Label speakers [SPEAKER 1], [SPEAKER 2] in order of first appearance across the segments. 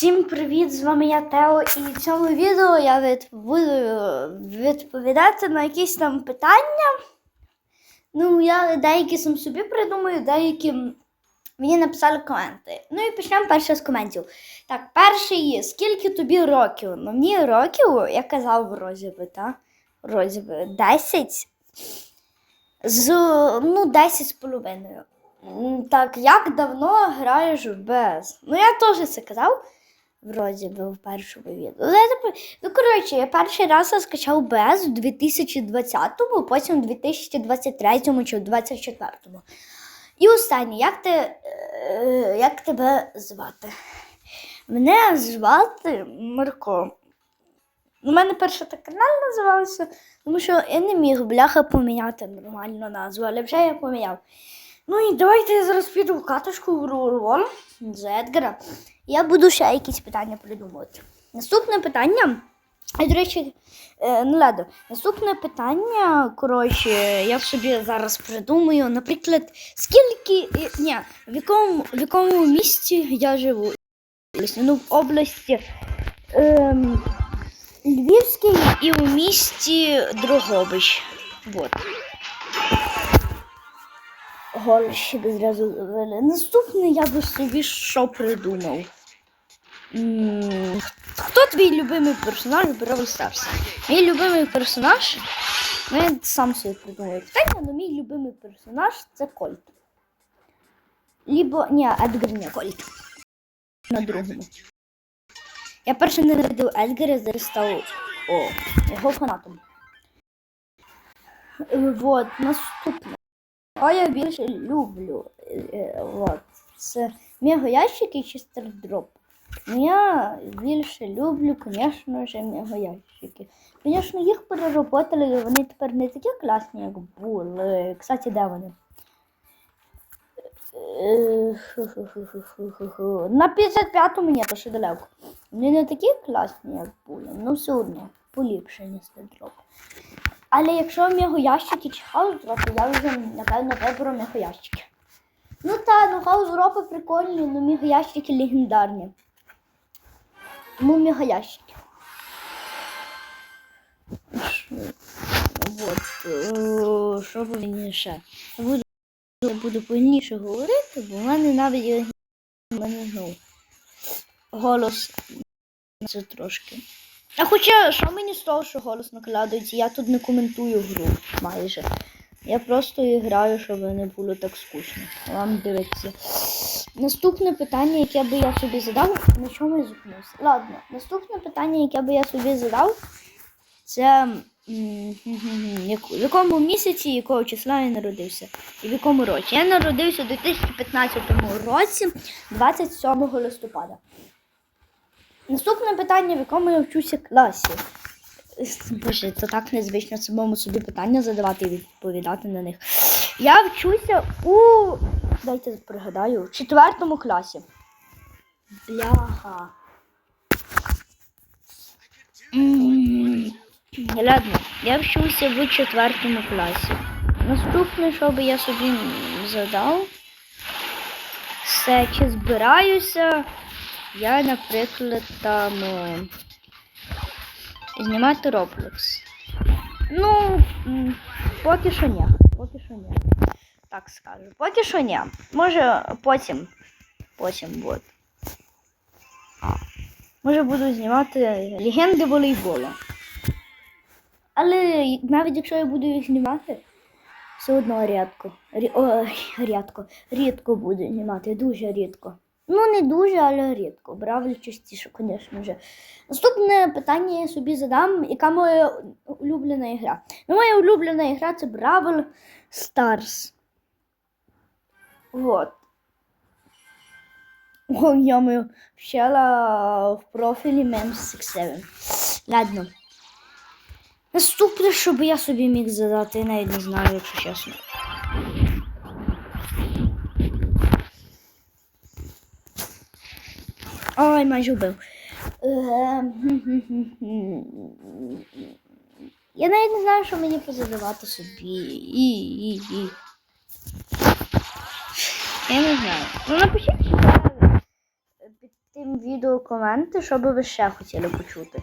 [SPEAKER 1] Всім привіт! З вами я Тео, і в цьому відео я буду відповідати на якісь там питання. Ну, я деякі сам собі придумаю, деякі мені написали коменти. Ну і почнемо перше з коментів. Так, перший є, скільки тобі років? Ну, мені років, я казав вроді би, так? Вроді би, 10. З, ну, 10 з половиною. Так, як давно граєш в БС? Ну, я теж це казав. Вроді би в першому відео. Але я Ну, коротше, я перший раз скачав БС у 2020-му, потім у 2023-му чи у 2024-му. І останнє, як, ти, е, як тебе звати? Мене звати Марко. У мене перший так канал називався, тому що я не міг бляха поміняти нормальну назву, але вже я поміняв. Ну і давайте я зараз піду в катушку в Рурон з Едгара. Я буду ще якісь питання придумувати. Наступне питання. І, до речі, е, ну ладно, наступне питання, коротше, я собі зараз придумаю, наприклад, скільки, е, ні, в якому, в якому місті я живу? Ну, в області ем, Львівській і у місті Дрогобич. Вот. Горщик зразу завели. Наступне я би собі що придумав. Хто твій любимий персонаж в Brawl Stars? Мій любимий персонаж. Ну, я сам собі придумав питання, але мій любимий персонаж це Кольт. Лібо. Ні, Едгар не Кольт. На другому. Я перше не радив Едгара, зараз став о, його фанатом. Е, Вот, наступне. А я більше люблю. е, е, Це мегаящики чи стардроп. Я більше люблю, звісно ж, мегаящики. Звісно, їх переработали, і вони тепер не такі класні, як були. Кстати, де вони? Е. На 55-му ні, то ще далеко. Вони не такі класні, як були, ну все одно поліпшені стардроп. Але якщо мегаящики чи хаус-дропи, я вже, напевно, виберу мегаящики. Ну та, ну хаус-дропи прикольні, ну мегаящики легендарні. Тому мегаящики. Ш- Вот. е, Що? Я буду, буду повільніше говорити, бо в мене навіть мене, ну, голос це трошки. А хоча, що мені з того, що голос накладається, я тут не коментую гру майже. Я просто і граю, щоб не було так скучно. Вам дивиться. Наступне питання, яке би я собі задав, на чому я зупинився? Ладно, наступне питання, яке би я собі задав, це в якому місяці, якого числа я народився? І в якому році? Я народився у 2015 році, 27 листопада. Наступне питання, в якому я вчуся класі. Боже, це так незвично самому собі питання задавати і відповідати на них. Я вчуся у. Дайте пригадаю, в четвертому класі. Бляха. М, Ладно, я вчуся в четвертому класі. Наступне, що би я собі задав, все, чи збираюся я, наприклад, там е, знімати Roblox. Ну, поки що ні. Поки що ні. Так скажу. Поки що ні. Може потім. Потім от. Може буду знімати легенди волейболу. Але навіть якщо я буду їх знімати, все одно рідко. Рі... Ой, рідко. Рідко буду знімати, дуже рідко. Ну, не дуже, але рідко. Бравль частіше, звісно вже. Наступне питання я собі задам, яка моя улюблена ігра. Ну, моя улюблена ігра це Бравл Stars. Вот. О, я мою вчила в профілі Mems 67. Ладно. Наступне, що би я собі міг задати, я навіть не знаю, якщо чесно. Ой, майже вбив. Ем, Я навіть не знаю, що мені позадавати собі. І, і, і. Я не знаю. Ну напишіть під тим відео коменти, що би ви ще хотіли почути.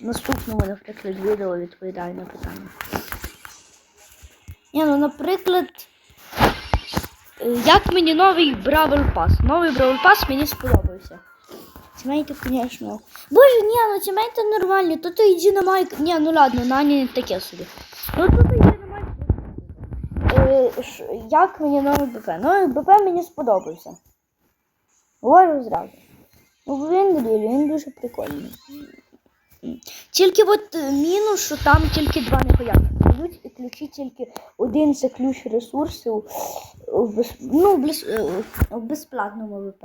[SPEAKER 1] Наступному, наприклад, відео відповідаю на питання. Ні, ну, наприклад, е, як мені новий Бравл Пас? Новий Бравл Пас мені сподобався. Тімейти, звісно. Боже, ні, ну тімейти нормальні. То то і Дінамайк. Ні, ну ладно, Нані таке собі. Ну тут і Дінамайк. Е, ш- як мені новий БП? Новий БП мені сподобався. Говорю зразу. Ну, бо він дебіль, він дуже прикольний. Тільки от е, мінус, що там тільки два непонятних дають, і ключі тільки один це ключ ресурсів в, ну, в, е, в безплатному ВП.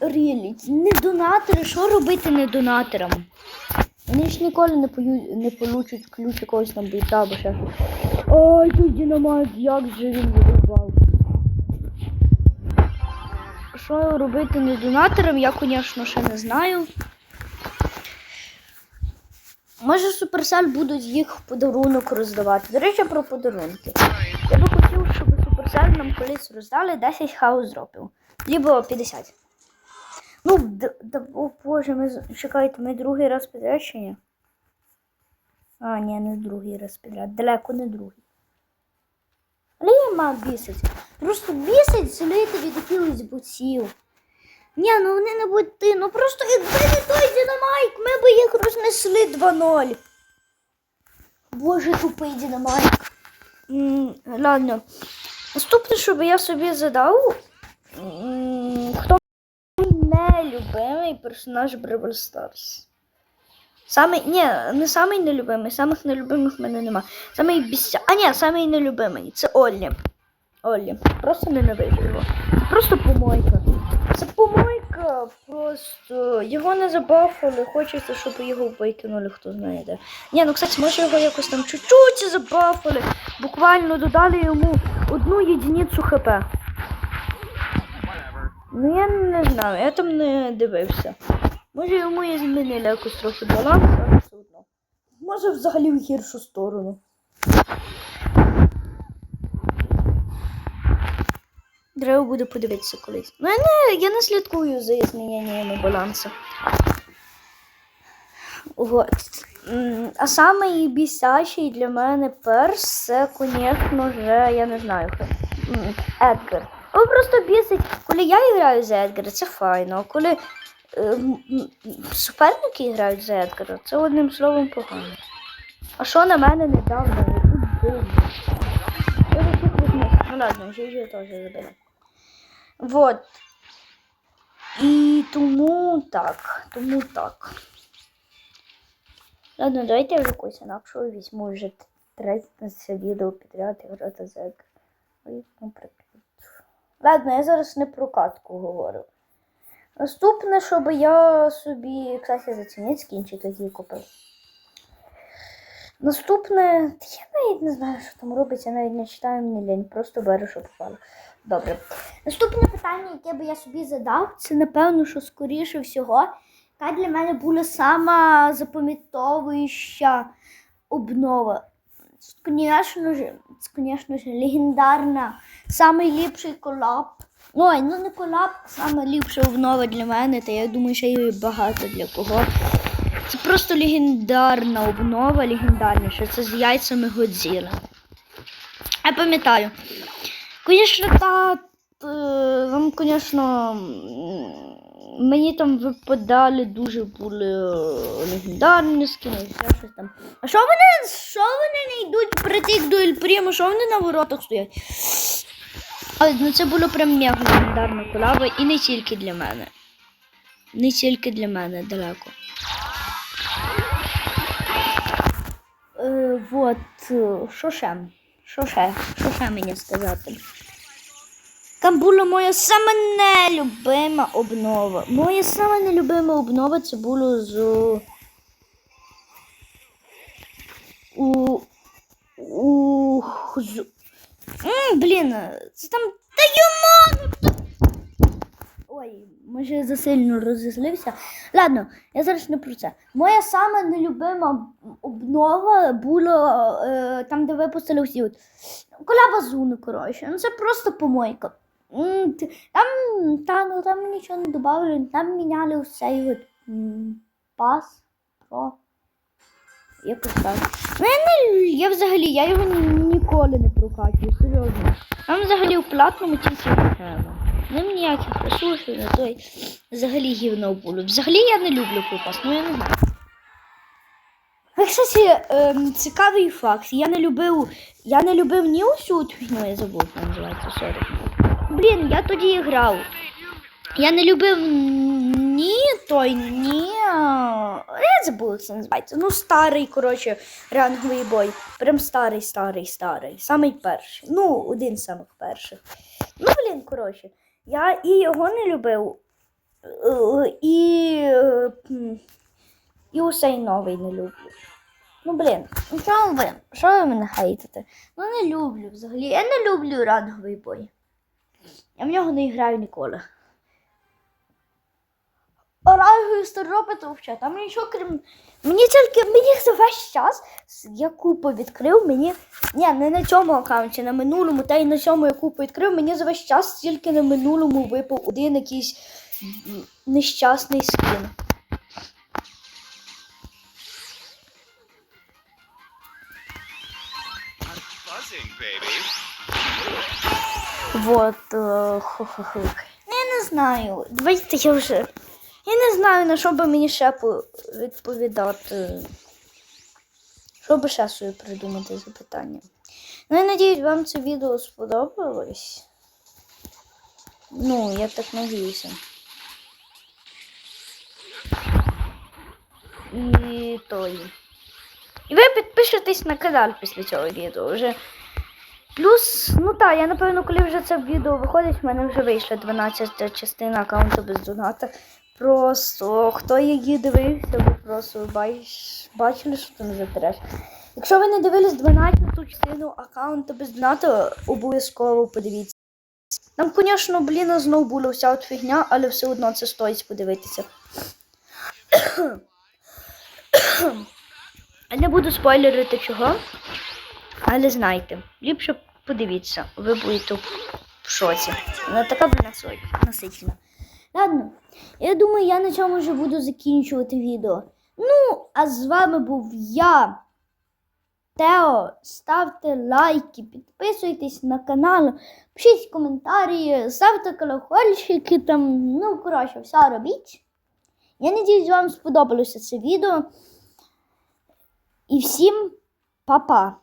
[SPEAKER 1] Рілі, не донатори, що робити не донаторам? Вони ж ніколи не, пою, не получать ключ якогось там бойта або ще. Ой, тут динамайт, як же він вирубав. Що робити не донаторам, я, звісно, ще не знаю. Може, Supercell будуть їх в подарунок роздавати. До речі, про подарунки. Я би хотів, щоб Supercell нам колись роздали 10 хаус дропів. Либо 50. Ну, д- д- о боже, ми чекайте, ми другий раз підряд чи ні? А, ні, не другий раз підряд. Далеко не другий. Але я мав бісить. Просто бісить селити від якихось бутсів. Ні, ну вони не бути. Ну просто якби не той динамайк, ми би їх рознесли 2-0. Боже, тупий динамайк. Ладно. Наступне, що би я собі задав. Хто нелюбимий персонаж Бравл Старс? Самий, ні, не самий нелюбимий, самих нелюбимих в мене нема. Самий бісся. А ні, самий нелюбимий. Це Оллі. Оллі. Просто ненавиджу його. Це просто помойка. Це помойка. Просто його не забафали. Хочеться, щоб його викинули, хто знає де. Ні, ну кстати, може його якось там чуть-чуть забафали. Буквально додали йому одну єдиницю хп. Ну я не знаю, я там не дивився. Може йому і змінили якось трохи баланс, але все одно. Може взагалі в гіршу сторону. Треба буде подивитися колись. Ну, я не, я не слідкую за зміненнями балансу. Вот. М, А самий бісячий для мене перс це, звісно ж, я не знаю хто. Едгар. Він просто бісить. Коли я граю за Едгара, це файно. А коли е, суперники грають за Едгара, це одним словом погано. А що на мене недавно? Ну ладно, жижу теж заберу. Вот. І тому так. Тому так. Ладно, давайте я вже якусь інакшу візьму вже третє відео підряд і грати за. Ой, наприклад. Ладно, я зараз не про катку говорю. Наступне, щоб я собі, кстати, зацініть скінчик, який купив. Наступне, я навіть не знаю, що там робиться, навіть не читаю мені лінь, просто беру, що попало. Добре. Наступне питання, яке би я собі задав, це напевно, що скоріше всього, яка для мене була сама запам'ятовуюча обнова. Це, Звісно ж, це, звісно ж, легендарна, найліпший колаб. Ой, ну не колаб, саме ліпша обнова для мене, та я думаю, що її багато для кого. Це просто легендарна обнова, легендарніша. Це з яйцями Годзіла. Я пам'ятаю. Звісно, та, вам, звісно, мені там випадали дуже були е, легендарні скини, ще щось там. А що вони, що вони не йдуть притик до Ельпріму, що вони на воротах стоять? Але ну це було прям мега легендарна колаба і не тільки для мене. Не тільки для мене далеко. Е, вот, е, що ще? Що ще? Що ще мені сказати? Там була моя сама нелюбима обнова. Моя сама нелюбима обнова це було з. У. У. З... М, блін, це там. Та йома! ну Ой, може засильно розізлився. Ладно, я зараз не про це. Моя сама нелюбима обнова була е, там, де випустили всі от. Коляба Зуни, коротше. Ну це просто помойка. М, Там Ну, та, ну там нічого не додали, там міняли усе от пас, про. Якось так. Ну, я, взагалі, я його ні- ніколи не прокачую, серйозно. Там взагалі у платному тільки не треба. Ним ніяких ресурсів, не той. Взагалі гівно було. Взагалі я не люблю купас, ну я не знаю. А, кстати, ем, цікавий факт. Я не любив. Я не любив ні усю фігню, я забув, як називається сорі. Блін, я тоді грав. Я не любив ні той, ні. Я забув, це називається. Ну, старий, коротше, ранговий бой. Прям старий, старий, старий. Самий перший. Ну, один з самих перших. Ну, блін, коротше. Я і його не любив. е, І. е, І усей новий не люблю. Ну, блін, ну що ви? Що ви мене хейтите? Ну не люблю взагалі. Я не люблю ранговий бой. Я в нього не граю ніколи. А ранговий старопит там нічого крім. Мені тільки мені за весь час я купу відкрив, мені. Ні, не на цьому аккаунті, на минулому, та й на цьому я купу відкрив, мені за весь час тільки на минулому випав один якийсь нещасний скін.
[SPEAKER 2] Buzzing, baby.
[SPEAKER 1] Вот. е, хо-хо-хо. Ну, Я не знаю. Давайте я вже. Я не знаю, на що би мені ще відповідати. Що би ще собі придумати запитання. Ну, я надіюсь, вам це відео сподобалось. Ну, я так надіюся. І той. І ви підпишетесь на канал після цього відео вже. Плюс, ну так, я напевно, коли вже це відео виходить, в мене вже вийшла 12 частина аккаунту без доната. Просто хто її дивився, ви просто бачили, що там за треш. Якщо ви не дивились 12 частину аккаунту без доната, обов'язково подивіться. Там, звісно, блін, знову була вся от фігня, але все одно це стоїть подивитися. Не буду спойлерити чого. Але знайте, ліпше подивіться, ви будете в шоці. Вона така насичена. Ладно, я думаю, я на цьому вже буду закінчувати відео. Ну, а з вами був я, Тео. Ставте лайки, підписуйтесь на канал, пишіть коментарі, ставте колокольчики там. Ну, коротше, все робіть. Я надіюсь, вам сподобалося це відео. І всім па-па!